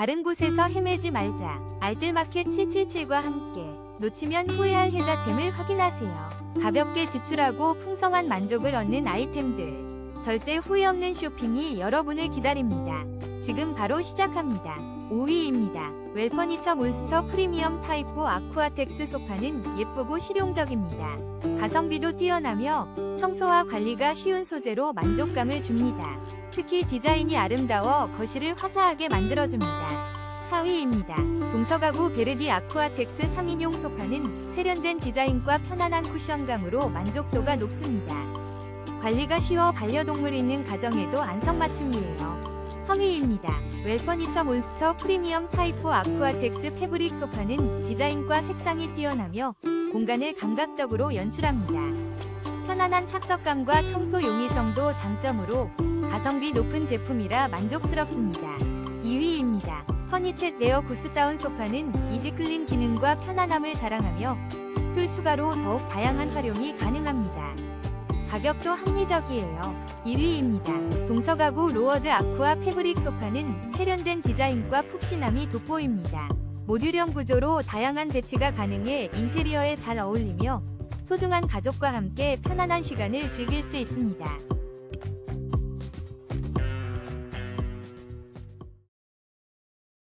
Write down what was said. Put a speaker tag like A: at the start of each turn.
A: 다른 곳에서 헤매지 말자. 알뜰마켓 777과 함께 놓치면 후회할 혜자템을 확인하세요. 가볍게 지출하고 풍성한 만족을 얻는 아이템들. 절대 후회 없는 쇼핑이 여러분을 기다립니다. 지금 바로 시작합니다. 5위입니다. 웰퍼니처 몬스터 프리미엄 타입 4 아쿠아텍스 소파는 예쁘고 실용적입니다. 가성비도 뛰어나며 청소와 관리가 쉬운 소재로 만족감을 줍니다. 특히 디자인이 아름다워 거실을 화사하게 만들어줍니다. 4위입니다. 동서가구 베르디 아쿠아텍스 3인용 소파는 세련된 디자인과 편안한 쿠션감으로 만족도가 높습니다. 관리가 쉬워 반려동물 있는 가정에도 안성맞춤이에요. 3위입니다. 웰퍼니처 몬스터 프리미엄 타입4 아쿠아텍스 패브릭 소파는 디자인과 색상이 뛰어나며 공간을 감각적으로 연출합니다. 편안한 착석감과 청소 용이성도 장점으로 가성비 높은 제품이라 만족스럽습니다. 2위입니다. 허니챗 레어 구스다운 소파는 이지클린 기능과 편안함을 자랑하며 스툴 추가로 더욱 다양한 활용이 가능합니다. 가격도 합리적이에요. 1위입니다. 동서가구 로워드 아쿠아 패브릭 소파는 세련된 디자인과 푹신함이 돋보입니다. 모듈형 구조로 다양한 배치가 가능해 인테리어에 잘 어울리며 소중한 가족과 함께 편안한 시간을 즐길 수 있습니다.